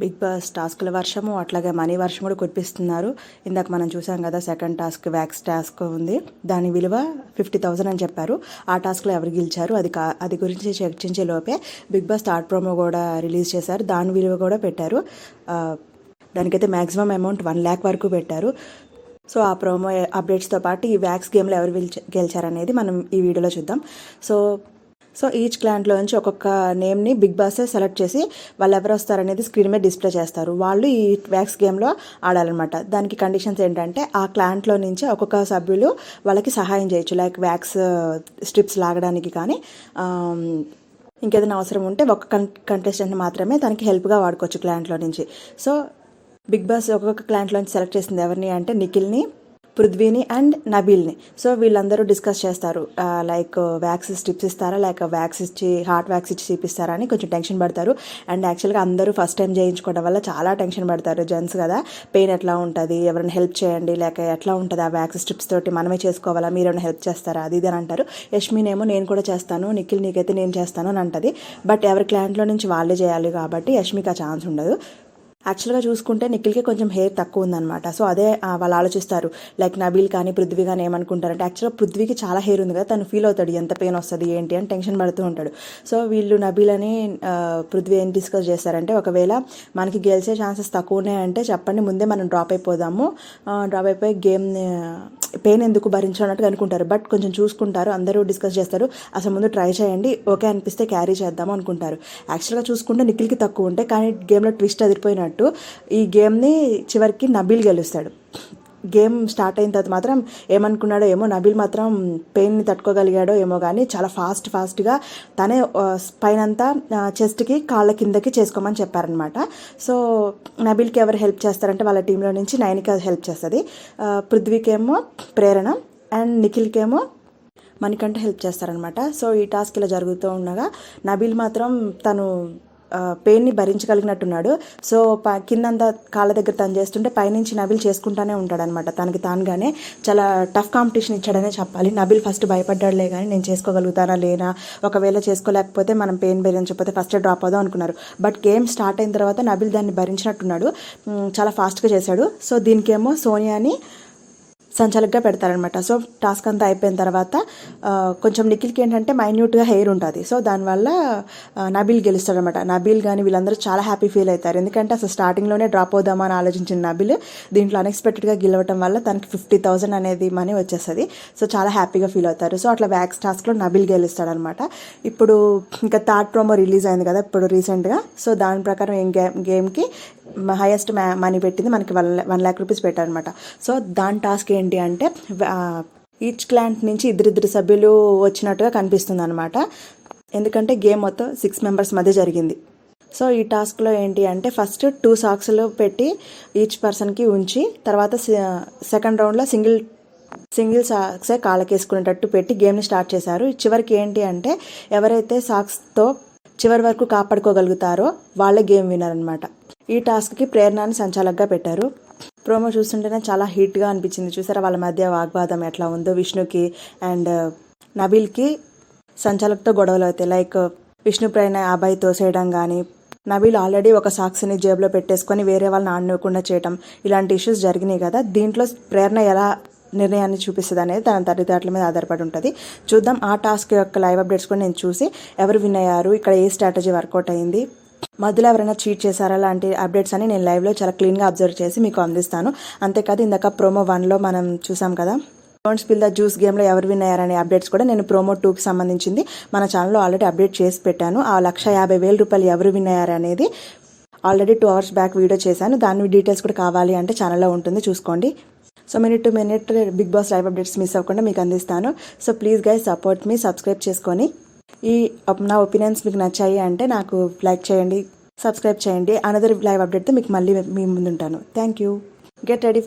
Big boss టాస్క్ల వర్షము అట్లాగే మనీ వర్షం కూడా కురిపిస్తున్నారు. ఇందాక మనం చూసాం కదా సెకండ్ టాస్క్ వ్యాక్స్ టాస్క్ ఉంది. దాని విలువ ఫిఫ్టీ థౌజండ్ అని చెప్పారు. ఆ టాస్క్లో ఎవరు గెలిచారు? అది కా అది గురించి చర్చించే లోపే బిగ్ బాస్ థర్డ్ ప్రోమో కూడా రిలీజ్ చేశారు. దాని విలువ కూడా పెట్టారు. దానికైతే మ్యాక్సిమం అమౌంట్ వన్ ల్యాక్ వరకు పెట్టారు. సో ఆ ప్రోమో అప్డేట్స్తో పాటు ఈ వ్యాక్స్ గేమ్లో ఎవరు గెలిచారనేది మనం ఈ వీడియోలో చూద్దాం. సో సో ఈచ్ క్లాంట్లో నుంచి ఒక్కొక్క నేమ్ని బిగ్ బాసే సెలెక్ట్ చేసి వాళ్ళు ఎవరు వస్తారనేది స్క్రీన్ మీద డిస్ప్లే చేస్తారు. వాళ్ళు ఈ వ్యాక్స్ గేమ్లో ఆడాలన్నమాట. దానికి కండిషన్స్ ఏంటంటే ఆ క్లాంట్లో నుంచి ఒక్కొక్క సభ్యులు వాళ్ళకి సహాయం చేయొచ్చు. లైక్ వ్యాక్స్ స్ట్రిప్స్ లాగడానికి కానీ um, ఇంకేదైనా అవసరం ఉంటే ఒక కన్ కంటెస్టెంట్ మాత్రమే దానికి హెల్ప్గా వాడుకోవచ్చు క్లాంట్లో నుంచి. సో బిగ్ బాస్ ఒక్కొక్క క్లాంట్లో నుంచి సెలెక్ట్ చేసింది ఎవరిని అంటే నిఖిల్ని పృథ్వీని అండ్ నబీల్ని. సో వీళ్ళందరూ డిస్కస్ చేస్తారు. లైక్ వ్యాక్స్ స్టిప్స్ ఇస్తారా? లైక్ వ్యాక్స్ ఇచ్చి హార్ట్ వ్యాక్స్ ఇచ్చి చూపిస్తారా అని కొంచెం టెన్షన్ పడతారు. అండ్ యాక్చువల్గా అందరూ ఫస్ట్ టైం చేయించుకోవడం వల్ల చాలా టెన్షన్ పడతారు జెంట్స్ కదా. పెయిన్ ఎట్లా ఉంటుంది? ఎవరైనా హెల్ప్ చేయండి. లేక ఎట్లా ఉంటుంది? ఆ వ్యాక్స్ స్ట్రిప్స్ తోటి మనమే చేసుకోవాలా? మీరేమైనా హెల్ప్ చేస్తారా? అది ఇది అని అంటారు. యష్మినేమో నేను కూడా చేస్తాను. నిఖిల్ నీకైతే నేను చేస్తాను అని అంటది. బట్ ఎవరి క్లయింట్లో నుంచి వాళ్ళే చేయాలి కాబట్టి యష్మికి ఆ ఛాన్స్ ఉండదు. యాక్చువల్గా చూసుకుంటే నిఖిల్కి కొంచెం హెయిర్ తక్కువ ఉందన్నమాట. సో అదే వాళ్ళు ఆలోచిస్తారు. లైక్ నబీల్ కానీ పృథ్వీ కానీ ఏమనుకుంటారంటే యాక్చువల్గా పృథ్వీకి చాలా హెయిర్ ఉంది కదా తను ఫీల్ అవుతాడు ఎంత పెయిన్ వస్తుంది ఏంటి అని టెన్షన్ పడుతూ ఉంటాడు. సో వీళ్ళు నబీల్ అని పృథ్వీ ఏం డిస్కస్ చేస్తారంటే ఒకవేళ మనకి గెలిచే ఛాన్సెస్ తక్కువ ఉన్నాయంటే చెప్పండి ముందే మనం డ్రాప్ అయిపోదాము. డ్రాప్ అయిపోయి గేమ్ పెయిన్ ఎందుకు భరించాలన్నట్టుగా అనుకుంటారు. బట్ కొంచెం చూసుకుంటారు అందరూ డిస్కస్ చేస్తారు. అసలు ముందు ట్రై చేయండి ఓకే అనిపిస్తే క్యారీ చేద్దాం అనుకుంటారు. యాక్చువల్గా చూసుకుంటే నిఖిల్కి తక్కువ ఉంటే కానీ గేమ్లో ట్విస్ట్ అదిరిపోయినట్టు ఈ గేమ్ని చివరికి నబీల్ గెలుస్తాడు. గేమ్ స్టార్ట్ అయిన తర్వాత మాత్రం ఏమనుకున్నాడో ఏమో నబీల్ మాత్రం పెయిన్ని తట్టుకోగలిగాడో ఏమో కానీ చాలా ఫాస్ట్ ఫాస్ట్గా తనే పైనంతా చెస్ట్కి కాళ్ళ కిందకి చేసుకోమని చెప్పారనమాట సో నబీల్కి ఎవరు హెల్ప్ చేస్తారంటే వాళ్ళ టీంలో నుంచి నైన్కి హెల్ప్ చేస్తుంది. పృథ్వీకేమో ప్రేరణ అండ్ నిఖిల్కేమో మనకంటే హెల్ప్ చేస్తారనమాట సో ఈ టాస్క్ ఇలా జరుగుతూ ఉండగా నబీల్ మాత్రం తను పెయిన్ని భరించగలిగినట్టున్నాడు. సో ప కిందంతా కాళ్ళ దగ్గర తను చేస్తుంటే పైనుంచి నబిల్ చేసుకుంటానే ఉంటాడనమాట తనకి తానుగానే చాలా టఫ్ కాంపిటీషన్ ఇచ్చాడనే చెప్పాలి. నబిల్ ఫస్ట్ భయపడ్డాడులే కానీ నేను చేసుకోగలుగుతానా లేనా? ఒకవేళ చేసుకోలేకపోతే మనం పెయిన్ భరించకపోతే ఫస్ట్ డ్రాప్ అవుదాం అనుకున్నారు. బట్ గేమ్ స్టార్ట్ అయిన తర్వాత నబిల్ దాన్ని భరించినట్టున్నాడు. చాలా ఫాస్ట్గా చేశాడు. సో దీనికేమో సోనియాని సంచాలకుగా పెడతారనమాట సో టాస్క్ అంతా అయిపోయిన తర్వాత కొంచెం నిఖిల్కి ఏంటంటే మైన్యూట్గా హెయిర్ ఉంటుంది. సో దానివల్ల నబీల్ గెలుస్తాడనమాట నబీల్ కానీ వీళ్ళందరూ చాలా హ్యాపీ ఫీల్ అవుతారు. ఎందుకంటే అసలు స్టార్టింగ్లోనే డ్రాప్ అవుదామా అని ఆలోచించిన నబీల్ దీంట్లో అన్ఎక్స్పెక్టెడ్గా గెలవటం వల్ల తనకి ఫిఫ్టీ థౌసండ్ అనేది మనీ వచ్చేస్తుంది. సో చాలా హ్యాపీగా ఫీల్ అవుతారు. సో అట్లా వ్యాక్స్ టాస్క్లో నబీల్ గెలుస్తాడనమాట ఇప్పుడు ఇంకా థర్డ్ ప్రోమో రిలీజ్ అయింది కదా ఇప్పుడు రీసెంట్గా. సో దాని ప్రకారం ఏం గేమ్ గేమ్కి హైయెస్ట్ మనీ పెట్టింది. మనకి వన్ వన్ ల్యాక్ రూపీస్ పెట్టారనమాట. సో దాని టాస్క్ ఏంటి అంటే ఈచ్ క్లాంట్ నుంచి ఇద్దరిద్దరు సభ్యులు వచ్చినట్టుగా కనిపిస్తుంది అనమాట ఎందుకంటే గేమ్ మొత్తం సిక్స్ మెంబర్స్ మధ్య జరిగింది. సో ఈ టాస్క్లో ఏంటి అంటే ఫస్ట్ టూ సాక్స్లో పెట్టి ఈచ్ పర్సన్కి ఉంచి తర్వాత సెకండ్ రౌండ్లో సింగిల్ సింగిల్ సాక్సే కాళ్ళకేసుకునేటట్టు పెట్టి గేమ్ని స్టార్ట్ చేశారు. చివరికి ఏంటి అంటే ఎవరైతే సాక్స్తో చివరి వరకు కాపాడుకోగలుగుతారో వాళ్ళే గేమ్ విన్నర్ అనమాట. ఈ టాస్క్కి ప్రేరణని సంచాలకుగా పెట్టారు. ప్రోమో చూస్తుంటేనే చాలా హీట్గా అనిపించింది. చూసారా వాళ్ళ మధ్య వాగ్వాదం ఎట్లా ఉందో విష్ణుకి అండ్ uh, నబీల్కి సంచాలకుతో గొడవలు అవుతాయి లైక్ విష్ణు విష్ణుప్రైన అబ్బాయి తోసేయడం కానీ నబీల్ ఆల్రెడీ ఒక సాక్స్ని జేబులో పెట్టేసుకొని వేరే వాళ్ళని ఆడనివ్వకుండా చేయటం ఇలాంటి ఇష్యూస్ జరిగినాయి కదా. దీంట్లో ప్రేరణ ఎలా నిర్ణయాన్ని చూపిస్తుంది అనేది తన తల్లిదండ్రుల మీద ఆధారపడి ఉంటుంది. చూద్దాం ఆ టాస్క్ యొక్క లైవ్ అప్డేట్స్ కూడా నేను చూసి ఎవరు విన్ అయ్యారు ఇక్కడ ఏ స్ట్రాటజీ వర్కౌట్ అయింది మధ్యలో ఎవరైనా చీట్ చేశారా? లాంటి అప్డేట్స్ అని నేను లైవ్లో చాలా క్లీన్గా అబ్జర్వ్ చేసి మీకు అందిస్తాను. అంతేకాదు ఇందాక ప్రోమో వన్లో మనం చూసాం కదా? డోంట్ స్పిల్ ద జ్యూస్ గేమ్లో ఎవరు విన్ అయ్యారనే అప్డేట్స్ కూడా నేను ప్రోమో టూకి సంబంధించింది. మన ఛానల్లో ఆల్రెడీ అప్డేట్ చేసి పెట్టాను. ఆ లక్ష యాభై వేల రూపాయలు ఎవరు win అయ్యారనేది already two hours back video చేశాను. దాని డీటెయిల్స్ కూడా కావాలి అంటే ఛానల్లో ఉంటుంది చూసుకోండి. So minute to minute Bigg Boss live updates miss అవ్వకుండా మీకు అందిస్తాను. సో ప్లీజ్ గైస్ సపోర్ట్ మీ సబ్స్క్రైబ్ చేసుకొని. ఈ నా ఒపీనియన్స్ మీకు నచ్చాయి అంటే నాకు లైక్ చేయండి సబ్స్క్రైబ్ చేయండి. అనదర్ లైవ్ అప్డేట్తో మీకు మళ్ళీ మీ ముందుంటాను. Thank you get ready